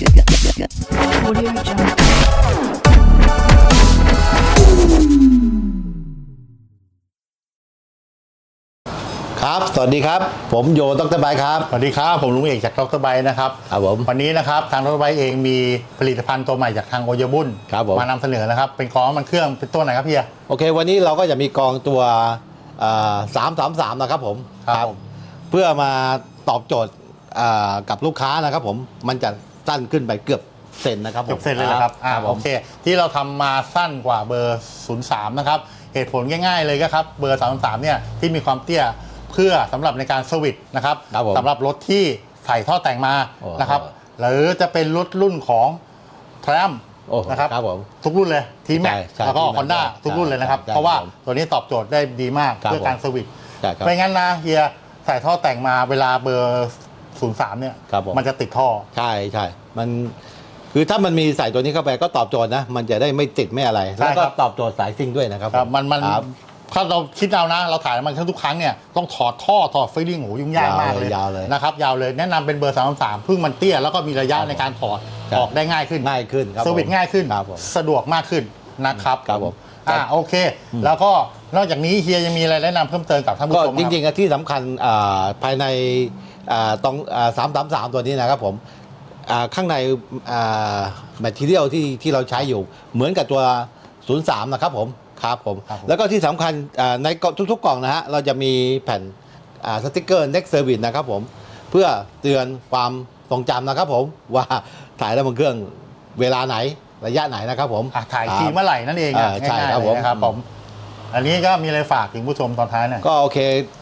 Audio Jungle. ครับ สวัสดีครับ ผมโยดรไบค์ครับ สวัสดีครับ ผมลุงเอกจากดรไบนะครับ ครับผม วันนี้นะครับ ทางดรไบเองมีผลิตภัณฑ์ตัวใหม่จากทางโอเยบุนครับผม มานำเสนอนะครับ เป็นกรองน้ำมันเครื่องเป็นตัวไหนครับพี่โอเค วันนี้เราก็จะมีกองตัวสามสามสามนะครับผม ครับผมเพื่อมาตอบโจทย์อ่ากับลูกค้านะครับผม มันจะ สั้นขึ้นไปเกือบเซนนะครับผมจบเสร็จเลยนะครับอ่าครับผโอม เค ที่เราทำมาสั้นกว่าเบอร์ 03 นะครับ เหตุผลง่ายๆเลยก็ครับ เบอร์ 33 เนี่ยที่มีความเตี้ยเพื่อสำหรับในการสวิตช์นะครับครับผมสำหรับรถที่ใส่ท่อแต่งมาโอ้นะครับ หรือจะเป็นรถรุ่นของทรัมโอ้นะครับครับผมทุกรุ่นเลยทีแม็กใช่ใช่แล้วก็ T-Max คอนด้าใช่ทุกรุ่นเลยนะครับ ใช่เพราะว่าครับผมตัวนี้ตอบโจทย์ได้ดีมากครับเพื่อการสวิตช์ ใช่ครับ ไม่งั้นนะเฮียใส่ท่อแต่งมาเวลาเบอร์ 03เนี่ยครับผม มันจะติดท่อ ใช่ใช่มันคือถ้ามันมีใส่ตัวนี้เข้าไปก็ตอบโจทย์นะ มันจะได้ไม่ติดไม่อะไร ใช่แล้วก็ครับ ตอบโจทย์สายซิ่งด้วยนะครับครับมันมันครับ ถ้าเราคิดเอานะ เราถ่ายมันทุกครั้งเนี่ยต้องถอดท่อถอดฟิลลิ่งโหยุ่งยากมากเลยยาวเลยนะครับยาวเลยแนะนำเป็นเบอร์33พึ่งมันเตี้ยแล้วก็มีระยะครับในการถอดครับ ออกได้ง่ายขึ้นง่ายขึ้นครับสวิตช์ผมง่ายขึ้น ครับผม สะดวกมากขึ้นนะครับครับผมอ่าโอเคแล้วก็นอกจากนี้เฮียยังมีอะไรแนะนำเพิ่มเติมกับท่านผู้ก็ชมจริงๆอะที่สำคัญอ่าภายในอ่า ตรงสามสามสามตัวนี้นะครับผมอ่าข้างในแมทเทียลที่ที่เราใช้อยู่เหมือนกับตัว 03 นะครับผมครับผมครับผมแล้วก็ที่สำคัญอ่าในกล่องทุกๆกล่องนะฮะ เราจะมีแผ่นอ่าสติกเกอร์ next service นะครับผม เพื่อเตือนความทรงจำนะครับผมว่าถ่ายแล้วมันเครื่องเวลาไหนระยะไหนนะครับผมอะถ่ายครับทีเมื่อไหร่นั่นเองอ่าอะใช่ง่ายครับๆผเลยมนะครับผม อันนี้ก็มีอะไรฝากถึงผู้ชมตอนท้ายหน่อยก็โอเค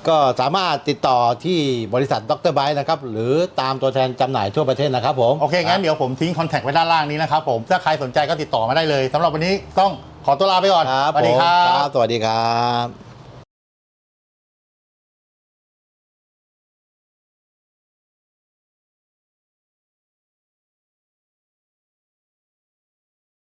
ก็สามารถติดต่อที่บริษัทดรไบนะครับ หรือตามตัวแทนจำหน่ายทั่วประเทศนะครับผมโอเค งั้นเดี๋ยวผมทิ้งคอนแทคไว้ด้านล่างนี้นะครับผม ถ้าใครสนใจก็ติดต่อมาได้เลยสำหรับวันนี้ต้องขอตัวลาไปก่อน ครับสวัสดีครัผมบ สวัสดีครับ